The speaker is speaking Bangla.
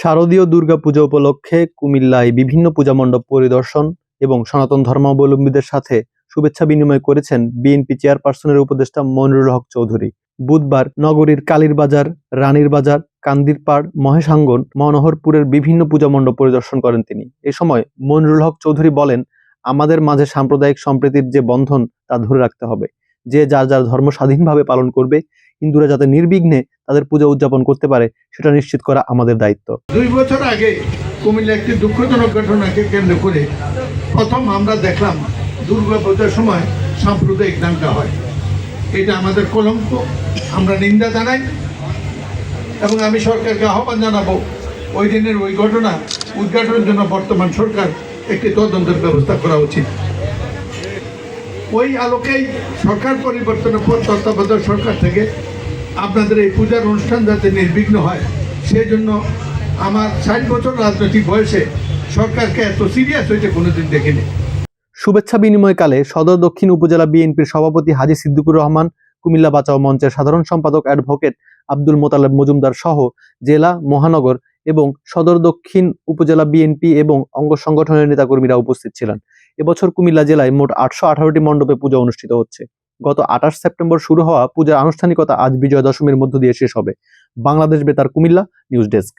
শারদীয় দুর্গাপূজা উপলক্ষে কুমিল্লায় বিভিন্ন পূজা মণ্ডপ পরিদর্শন এবং সনাতন ধর্মাবলম্বীদের সাথে শুভেচ্ছা বিনিময় করেছেন বিএনপি চেয়ারপারসনের উপদেষ্টা মনিরুল হক চৌধুরী। বুধবার নগরীর কালীর বাজার, রানীর বাজার কান্দিরপাড় মহেশাঙ্গন, মনোহরপুরের বিভিন্ন পূজা মণ্ডপ পরিদর্শন করেন তিনি। এ সময় মনিরুল হক চৌধুরী বলেন, আমাদের মাঝে সাম্প্রদায়িক সম্প্রীতির যে বন্ধন তা ধরে রাখতে হবে। যে যার যার ধর্ম স্বাধীনভাবে পালন করবে হিন্দুরা যাতে নির্বিঘ্নে তাদের পূজা উদযাপন করতে পারে, সেটা নিশ্চিত করা আমাদের দায়িত্ব। দুই বছর আগে কুমিল্লা একটি দুঃখজনক ঘটনাকে কেন্দ্র করে প্রথম আমরা দেখলাম দুর্গা পূজার সময় সাম্প্রদায়িক দাঙ্গা হয়। এটা আমাদের কলঙ্ক। আমরা নিন্দা জানাই এবং আমি সরকারকে আহ্বান জানাব, ওই দিনের ওই ঘটনা উদ্ঘাটনের জন্য বর্তমান সরকার একটি তদন্তের ব্যবস্থা করা উচিত। ওই আলোকেই সরকার পরিবর্তনের পর তত্ত্বাবধায়ক সরকার থেকে আপনাদের এই পূজার অনুষ্ঠান যাতে নির্বিঘ্ন হয় সেই জন্য আমার ষাট বছর রাজনৈতিক বয়সে সরকারকে এত সিরিয়াস হয়েছে কোনোদিন দেখিনি। শুভেচ্ছা বিনিময়কালে সদর দক্ষিণ উপজেলা বিএনপির সভাপতি হাজি সিদ্দিকুর রহমান, কুমিল্লা বাঁচাও মঞ্চের সাধারণ সম্পাদক অ্যাডভোকেট আব্দুল মোতালেব মজুমদার সহ জেলা, মহানগর এবং সদর দক্ষিণ উপজেলা বিএনপি এবং অঙ্গ সংগঠনের নেতাকর্মীরা উপস্থিত ছিলেন। এবছর কুমিল্লা জেলায় মোট আটশো আঠারোটি মণ্ডপে পূজা অনুষ্ঠিত হচ্ছে। গত আঠাশ সেপ্টেম্বর শুরু হওয়া পূজার আনুষ্ঠানিকতা আজ বিজয়া দশমীর মধ্য দিয়ে শেষ হবে। বাংলাদেশ বেতার, কুমিল্লা, নিউজ ডেস্ক।